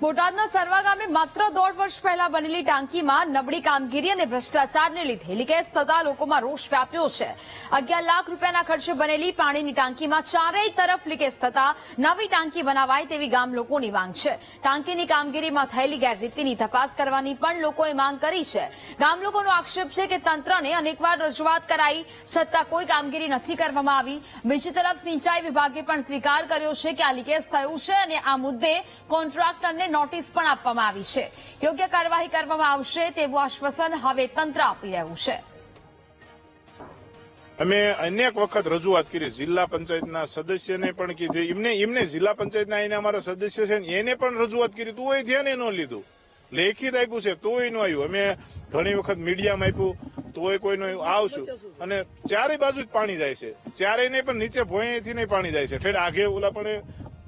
બોટાદના સરવા ગામે માત્ર દોઢ વર્ષ પહેલા બનેલી ટાંકીમાં નબળી કામગીરી અને ભ્રષ્ટાચારને લીધે લીકેજ થતા લોકોમાં રોષ વ્યાપ્યો છે. અગિયાર લાખ રૂપિયાના ખર્ચે બનેલી પાણીની ટાંકીમાં ચારેય તરફ લીકેજ થતા નવી ટાંકી બનાવાય તેવી ગામ લોકોની માંગ છે. ટાંકીની કામગીરીમાં થયેલી ગેરરીતિની તપાસ કરવાની પણ લોકોએ માંગ કરી છે. ગામ લોકોનો આક્ષેપ છે કે તંત્રને અનેકવાર રજૂઆત કરાઈ છતાં કોઈ કામગીરી નથી કરવામાં આવી. બીજી તરફ સિંચાઈ વિભાગે પણ સ્વીકાર કર્યો છે કે આ લીકેજ થયું છે અને આ મુદ્દે કોન્ટ્રાક્ટરને નોટિસ પણ આપવામાં આવી છે. યોગ્ય કાર્યવાહી કરવામાં આવશે તેવું આશ્વાસન હવે તંત્ર આપી રહ્યું છે. અમે અનેક વખત રજૂઆત કરી, જિલ્લા પંચાયતના સદસ્યને પણ કીધી. એમને એમને જિલ્લા પંચાયતના એને અમારા સદસ્ય છે એને પણ રજૂઆત કરી તોય ધ્યાને ન લીધું. લેખિત આપ્યું છે, તોય ન આવ્યું. અમે ઘણી વખત મીડિયામાં આપ્યું, તોય કોઈ નું આવશું. અને ચારે બાજુ જ પાણી જાય છે. ચારેય નહીં પણ નીચે ભોંયથી નહીં પાણી જાય છે. ઠેર આગે ઓલા પણ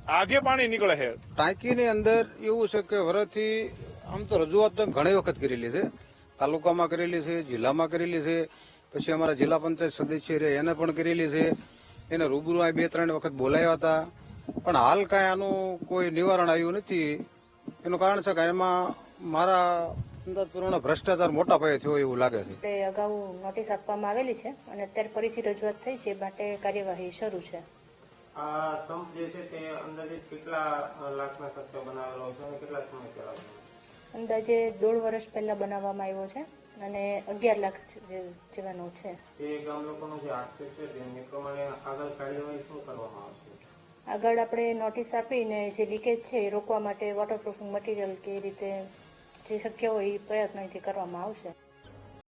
આગે પાણી નીકળે છે. ટાંકીની અંદર એવું છે કે વરસથી આમ તો રજૂઆત તો ઘણી વખત કરેલી છે. તાલુકામાં કરેલી છે જિલ્લામાં કરેલી છે. પછી અમારા જિલ્લા પંચાયત સદસ્ય રહે એને પણ કરેલી છે. એને રૂબરૂ આ બે ત્રણ વખત બોલાવ્યા હતા. પણ હાલ કાંઈ આનું કોઈ નિવારણ આવ્યું નથી. એનું કારણ છે કે એમાં મારા અંદાજ પ્રમાણે ભ્રષ્ટાચાર મોટા પાયે થયો એવું લાગે છે. તે અગાઉ નોટિસ આપવામાં આવેલી છે અને અત્યારે ફરીથી રજૂઆત થઈ છે માટે કાર્યવાહી શરૂ છે. આ સંપ જે છે તે અંદાજિત કેટલા લાખના ખર્ચે બનાવેલો છે અને કેટલા સમય પહેલા અંદાજે દોઢ વર્ષ પહેલા બનાવવામાં આવ્યો છે અને અગિયાર લાખ જેવાનો છે. તે ગામ લોકોનો જે આક્ષેપ છે તે પ્રમાણે આગળ કાર્યવાહી શું કરવામાં આવશે? આગળ આપણે નોટિસ આપીને જે લીકેજ છે એ રોકવા માટે વોટરપ્રૂફિંગ મટીરિયલ કે રીતે જે શક્ય હોય એ પ્રયત્ન કરવામાં આવશે.